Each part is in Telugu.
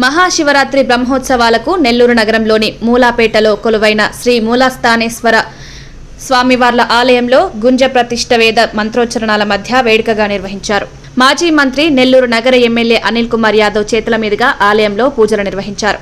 మహాశివరాత్రి బ్రహ్మోత్సవాలకు నెల్లూరు నగరంలోని మూలాపేటలో కొలువైన శ్రీ మూలాస్థానేశ్వర స్వామివార్ల ఆలయంలో గుంజ ప్రతిష్ట వేద మంత్రోచ్చరణాల మధ్య వేడుకగా నిర్వహించారు. మాజీ మంత్రి నెల్లూరు నగర ఎమ్మెల్యే అనిల్ కుమార్ యాదవ్ చేతుల మీదుగా ఆలయంలో పూజలు నిర్వహించారు.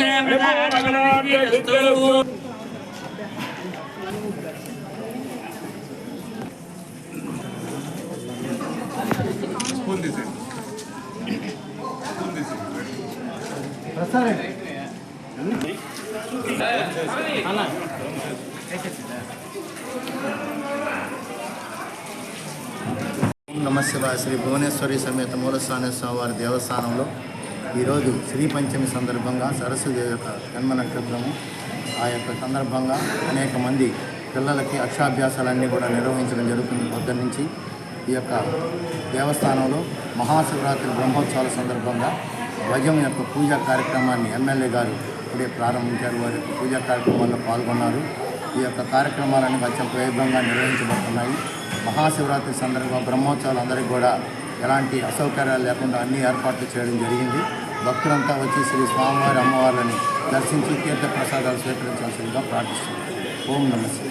దేవేంద్రియ అనుగ్రహ తీసేయండి తీసేయండి శివాయ శ్రీ భువనేశ్వరి సమేత మూలస్థానేశ్వర వారి దేవస్థానంలో ఈరోజు శ్రీ పంచమి సందర్భంగా సరస్వతి యొక్క జన్మ నక్షత్రము. ఆ యొక్క సందర్భంగా అనేక మంది పిల్లలకి అక్షాభ్యాసాలన్నీ కూడా నిర్వహించడం జరుగుతుంది పొద్దున్న నుంచి ఈ యొక్క దేవస్థానంలో మహాశివరాత్రి బ్రహ్మోత్సవాల సందర్భంగా ధ్వజం యొక్క పూజా కార్యక్రమాన్ని ఎమ్మెల్యే గారు ఇప్పుడే ప్రారంభించారు. వారి పూజా కార్యక్రమాల్లో పాల్గొన్నారు. ఈ యొక్క కార్యక్రమాలన్నీ అత్యంత వైభవంగా నిర్వహించబడుతున్నాయి. మహాశివరాత్రి సందర్భంగా బ్రహ్మోత్సవాలు అందరికీ కూడా ఎలాంటి అసౌకర్యాలు లేకుండా అన్ని ఏర్పాట్లు చేయడం జరిగింది. భక్తులంతా వచ్చి శ్రీ స్వామివారి అమ్మవార్లని దర్శించి తీర్థ ప్రసాదాలు స్వీకరించాల్సిందిగా ప్రార్థిస్తున్నారు ఓం నమస్తే